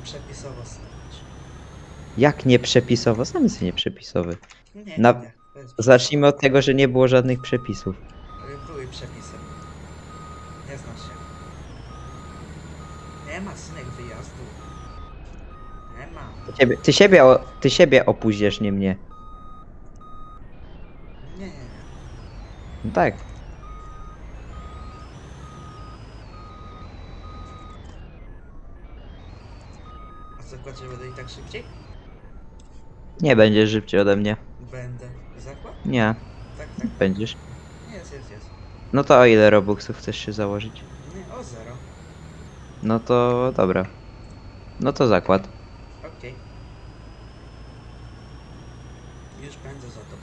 nieprzepisowo stać. Jak nieprzepisowo? Sam jesteś nieprzepisowy. Nie, Na- nie, nie. to jest Zacznijmy od tego, że nie było żadnych przepisów. przepisowo. Były przepisy. Nie znasz się. Nie ma synek wyjazdu. Nie ma. Ty, siebie, ty, siebie, o- ty siebie opóźniesz, nie mnie. Nie, nie, nie. No tak. Chodzi, będę i tak szybciej? Nie będziesz szybciej ode mnie. Będę. Zakład? Nie, Tak, tak. będziesz. Jest, jest, jest. No to o ile robuxów chcesz się założyć? Nie, o zero. No to dobra. No to zakład. Okej. Już będę za tobą.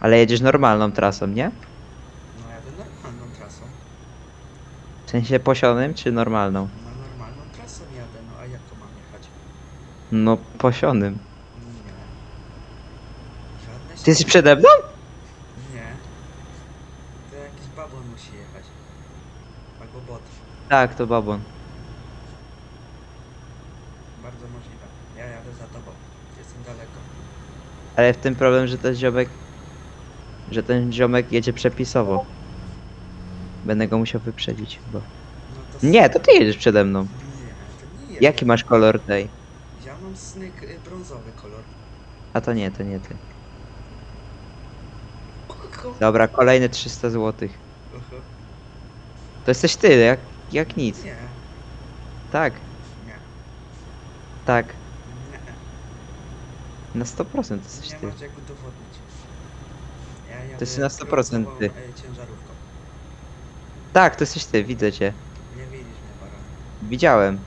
Ale jedziesz normalną trasą, nie? No jadę normalną trasą. W sensie posionym czy normalną trasą jadę, no a jak to mam jechać? No posionym. Nie. Żadne Ty jesteś przede mną? Nie. To jakiś babon musi jechać. Albo bot. Tak, to babon. Bardzo możliwe. Ja jadę za tobą. Jestem daleko. Ale w tym problem, że ten ziomek... Że ten ziomek jedzie przepisowo. Będę go musiał wyprzedzić chyba. No to Nie, to ty jedziesz przede mną. Nie, to nie Jaki masz kolor tej? Ja mam snyk y, brązowy kolor. A to nie, to nie ty. Oho. Dobra, kolejne 300 zł. Oho. To jesteś ty, jak, jak nic. Nie, Tak, nie, tak. nie. Na 100% jesteś Nie ty. masz jak udowodnić. Ja jadę jesteś na 100% brązową, ty. e, ciężarówką. Tak, to jesteś ty, widzę cię. Nie widzisz mnie, baran. Widziałem.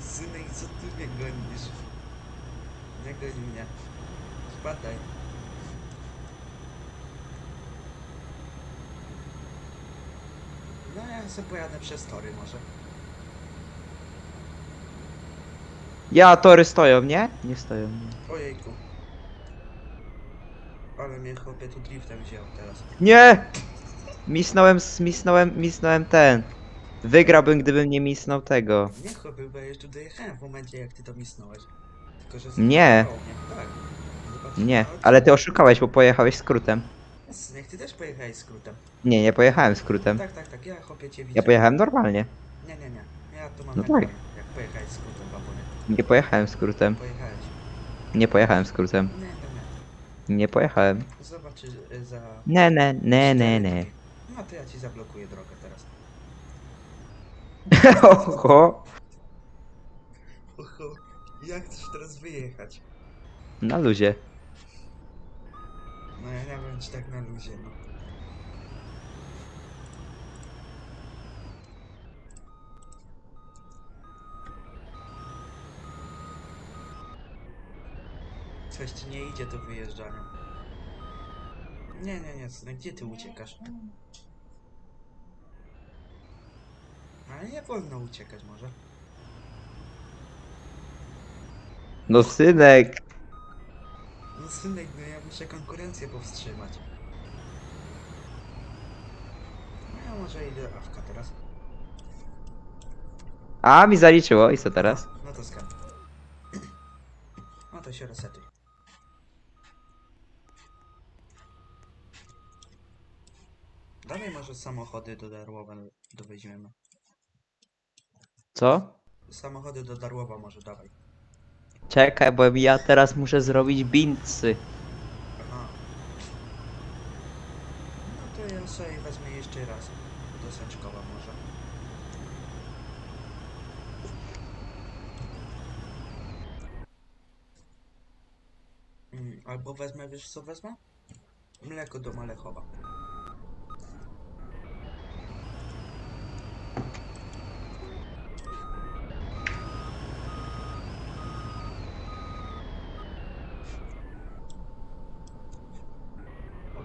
Synek, co ty mnie gonisz? Nie goń mnie. Spadaj. No pojadę przez tory może. Ja, tory stoją, nie? Nie stoją. Nie. Ojejku. Ale mnie chłopie tu driftem wziął teraz. Nie! Misnąłem, s- misnąłem, misnąłem ten. Wygrałbym, gdybym nie misnął tego. Nie chłopie, bo ja już tu dojechałem w momencie jak ty to misnąłeś. Tylko, że Nie. mnie. Tak. Nie, ale ty oszukałeś, bo pojechałeś skrótem. Synek, ty też pojechałeś skrótem. Nie, nie pojechałem skrótem. Tak, tak, tak, ja chłopie cię widzę. Ja pojechałem normalnie. Nie, nie, nie. Ja tu mam No nagranie, tak. jak pojechałeś skrótem, babonie. Nie pojechałem skrótem. Pojechałeś. Nie pojechałem skrótem. Nie, nie, nie. Nie pojechałem. Y, za... Ne, ne, ne, ne, ne. No to ja ci zablokuję drogę teraz. Oho. Oho, jak chcesz teraz wyjechać? Na luzie. No ja nie wiem, czy tak na luzie, no. Coś ci nie idzie to wyjeżdżanie. Nie, nie, nie, synek, gdzie ty uciekasz? Ale nie wolno uciekać może. No synek. No synek, no ja muszę konkurencję powstrzymać. No ja może idę awka teraz. A, mi zaliczyło. I co teraz? No to skan. No to się resetuj. Dawaj może samochody do Darłowa doweźmiemy. Co? Samochody do Darłowa może dawaj. Czekaj, bo ja teraz muszę zrobić bincy. Aha. No to ja sobie wezmę jeszcze raz. Do Sęczkowa może. Mm, albo wezmę, wiesz co wezmę? Mleko do Malechowa.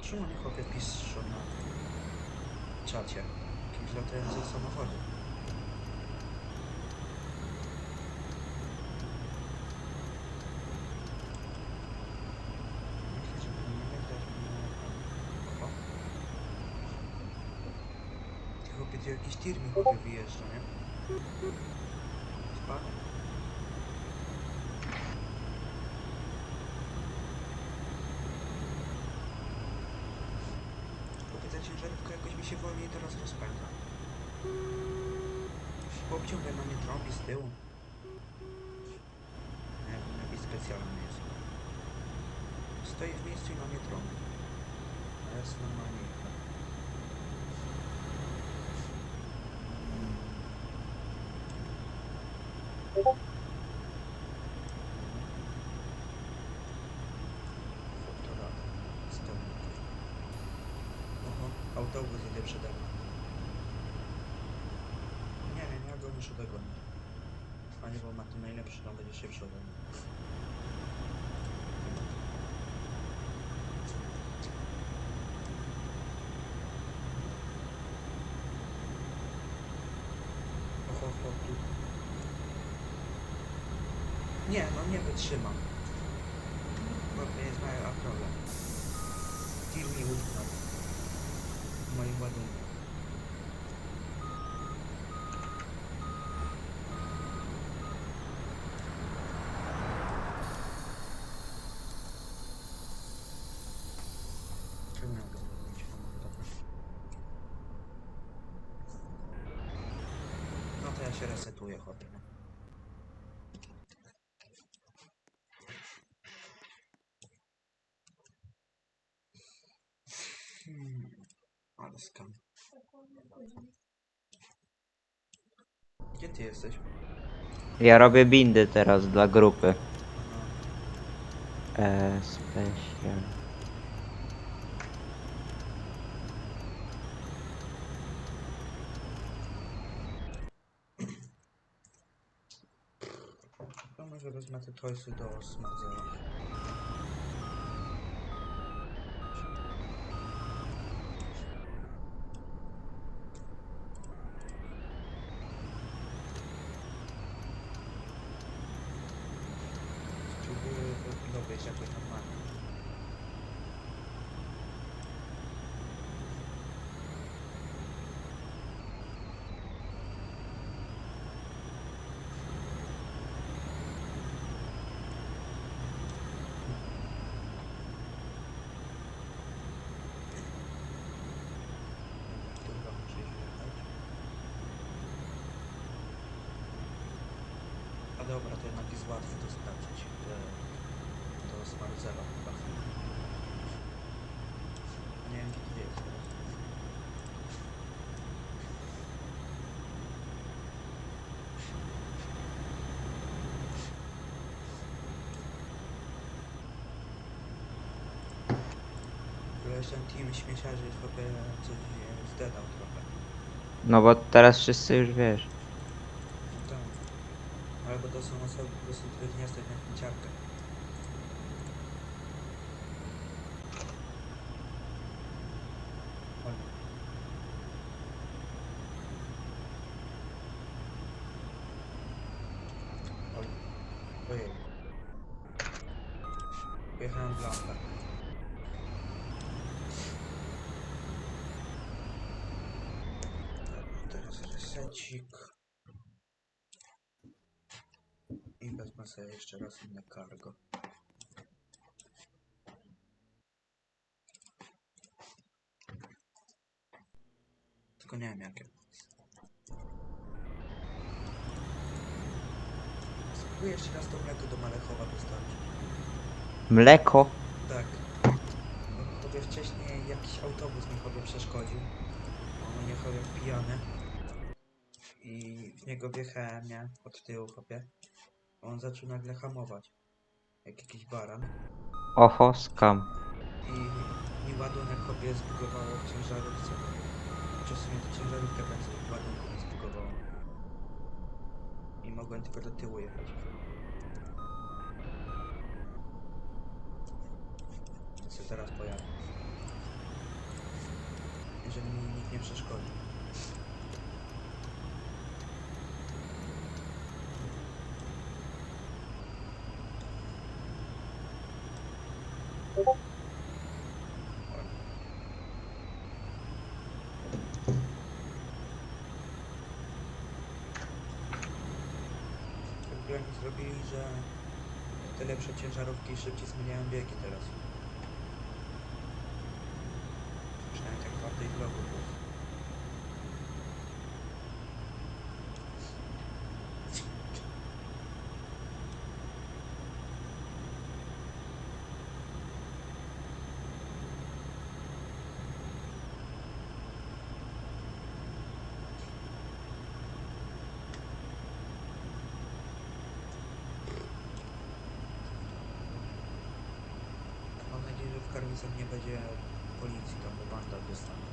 Otrzymam chłopie piszą na czacie. Jakieś latające samochody. Myślę, że powinienem dać mu- Oho. chłopie, tu jakiś tir mi chłopie wyjeżdża, nie? Spadł? Chłopie, ta ciężarówka jakoś mi się wolniej teraz rozpędza. Ciągle na mnie trąbi z tyłu. Nie jakiś specjalny jest. Stoi w miejscu i na mnie trąbi. A sobie normalnie jechałem. Fotorada. Sternik. Oho, autobus idzie przede mną. Muszę dogonić. Panie, bo ma tu najlepszy, on będzie szybszy ode mnie. Oho, oho, tu. Nie, no nie wytrzymam. Bo to jest moja problem. Tir mi utknął. W moim ładunku. Czemu ja go zrobić? Dobra. No to ja się resetuję, chłopie. Hmm, ale skam. Gdzie ty jesteś? Ja robię bindy teraz dla grupy. Eee, special. Może wezmę te toysy do Smartzera. Spróbuję dowieść jakoś normalnie. Tu chyba muszę jechać. A dobra, to jednak jest łatwo to sprawdzić. e, Do Smartzera chyba. Nie wiem ty jest teraz. W ogóle ten team śmieciarzy trochę coś e, zdedał trochę. No bo teraz wszyscy już wiesz. To są osoby po prostu, których nie stać na. Oj. Ojej. Pojechałem w lampę. Teraz resecik. I wezmę sobie jeszcze raz inne cargo. Tylko nie wiem jakie. Spróbuję jeszcze raz to mleko do Malechowa dostarczyć. Mleko? Tak. No, Chobie wcześniej jakiś autobus mi chobie przeszkodził. On jak pijany. I w niego wjechałem, nie? Od tyłu chopie. On zaczął nagle hamować. Jak jakiś baran. Oho, skam. I mi ładunek chopie zbugowało w ciężarówce. Czy w sumie to ciężarówkę prędzej ładunku mi zbugowało. I mogłem tylko do tyłu jechać. To sobie teraz pojadę. Jeżeli mi nikt nie przeszkodzi. Fajnie zrobili, że te lepsze ciężarówki szybciej zmieniają biegi teraz. Przynajmniej tak w logu było. Mam Karwisach nie będzie policji, tam bo banda dostanie.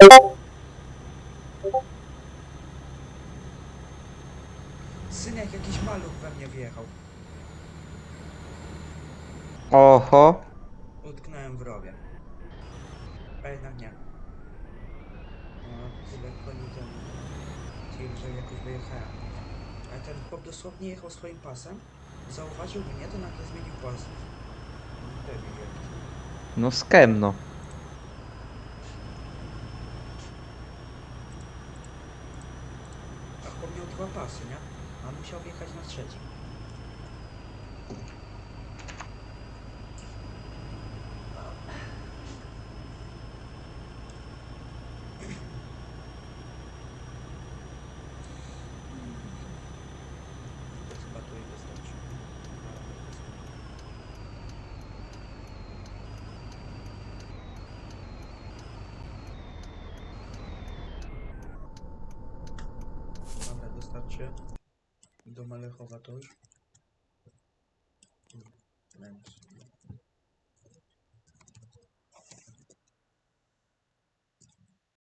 O dobra, Synek, jakiś maluch we mnie wjechał. Oho. Utknąłem w rowie. A jednak nie. No, tyle koni ten tir, że jakoś wyjechałem. Ale ten chłop dosłownie jechał swoim pasem, zauważył mnie, to nagle zmienił pas. Debil jakiś. No skem, no. A chłop miał dwa pasy, nie? On musiał wjechać na trzeci. Dostarczy. Do Malechowa to